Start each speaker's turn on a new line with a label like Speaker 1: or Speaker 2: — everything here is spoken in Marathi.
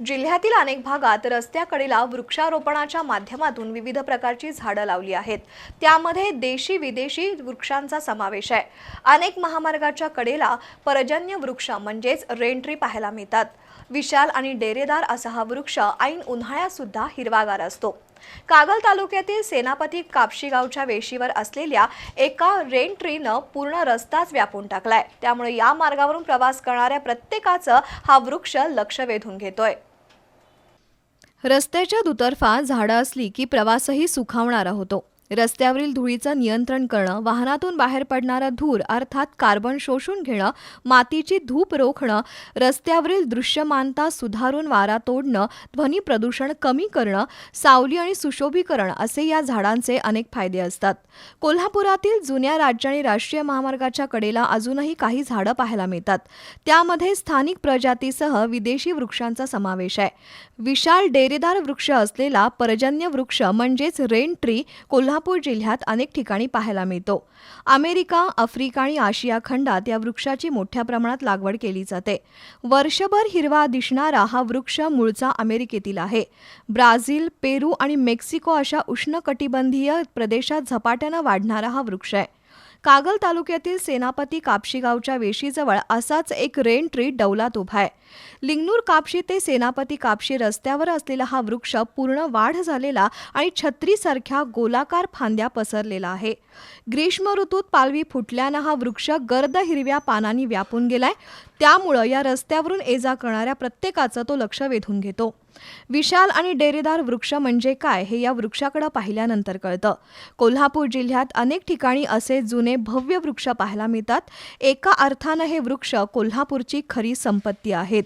Speaker 1: जिल्ह्यातील अनेक भागात रस्त्याकडेला वृक्षारोपणाच्या माध्यमातून विविध प्रकारची झाडं लावली आहेत. त्यामध्ये देशी विदेशी वृक्षांचा समावेश आहे. अनेक महामार्गाच्या कडेला पर्जन्य वृक्ष म्हणजेच रेनट्री पाहायला मिळतात. विशाल आणि डेरेदार असा हा वृक्ष ऐन उन्हाळ्यात सुद्धा हिरवागार असतो. कागल तालुक्यातील सेनापती कापशी गावच्या वेशीवर असलेल्या एका रेन ट्रीनं पूर्ण रस्ताच व्यापून टाकलाय. त्यामुळे या मार्गावरून प्रवास करणाऱ्या प्रत्येकाचं हा वृक्ष लक्ष वेधून घेतोय. रस्त्याच्या दुतर्फा झाडं असली की प्रवासही सुखावणारा होतो. रस्त्यावरील धुळीचं नियंत्रण करणं वाहनातून बाहेर पडणारा धूर अर्थात कार्बन शोषून घेणं मातीची धूप रोखणं रस्त्यावरील दृश्यमानता सुधारून वारा तोडणं ध्वनी प्रदूषण कमी करणं सावली आणि सुशोभीकरण असे या झाडांचे अनेक फायदे असतात. कोल्हापुरातील जुन्या राज्य आणि राष्ट्रीय महामार्गाच्या कडेला अजूनही काही झाडं पाहायला मिळतात. त्यामध्ये स्थानिक प्रजातीसह विदेशी वृक्षांचा समावेश आहे. विशाल डेरेदार वृक्ष असलेला पर्जन्य वृक्ष म्हणजेच रेन ट्री कोल्हा कोल्हापूर जिल्ह्यात अनेक ठिकाणी पाहायला मिळतो. अमेरिका आफ्रिका आणि आशिया खंडात या वृक्षाची मोठ्या प्रमाणात लागवड केली जाते. वर्षभर हिरवा दिसणारा हा वृक्ष मूळचा अमेरिकेतील आहे. ब्राझील पेरू आणि मेक्सिको अशा उष्णकटिबंधीय प्रदेशात झपाट्यानं वाढणारा हा वृक्ष आहे. कागल तालुक्यातील सेनापती कापशी गावच्या वेशीजवळ असाच एक रेन ट्री डौलात उभा आहे. लिंगनूर कापशी ते सेनापती कापशी रस्त्यावर असलेला हा वृक्ष पूर्ण वाढ झालेला आणि छत्रीसारख्या गोलाकार फांद्या पसरलेला आहे. ग्रीष्म ऋतूत पालवी फुटल्यानं हा वृक्ष गर्द हिरव्या पानांनी व्यापून गेलाय. त्यामुळं या रस्त्यावरून ये जा करणाऱ्या प्रत्येकाचं तो लक्ष वेधून घेतो. विशाल आणि डेरेदार वृक्ष म्हणजे काय हे या वृक्षाकडे पाहिल्यानंतर कळतं. कोल्हापूर जिल्ह्यात अनेक ठिकाणी असे जुने भव्य वृक्ष पाहायला मिळतात. एका अर्थानं हे वृक्ष कोल्हापूरची खरी संपत्ती आहेत.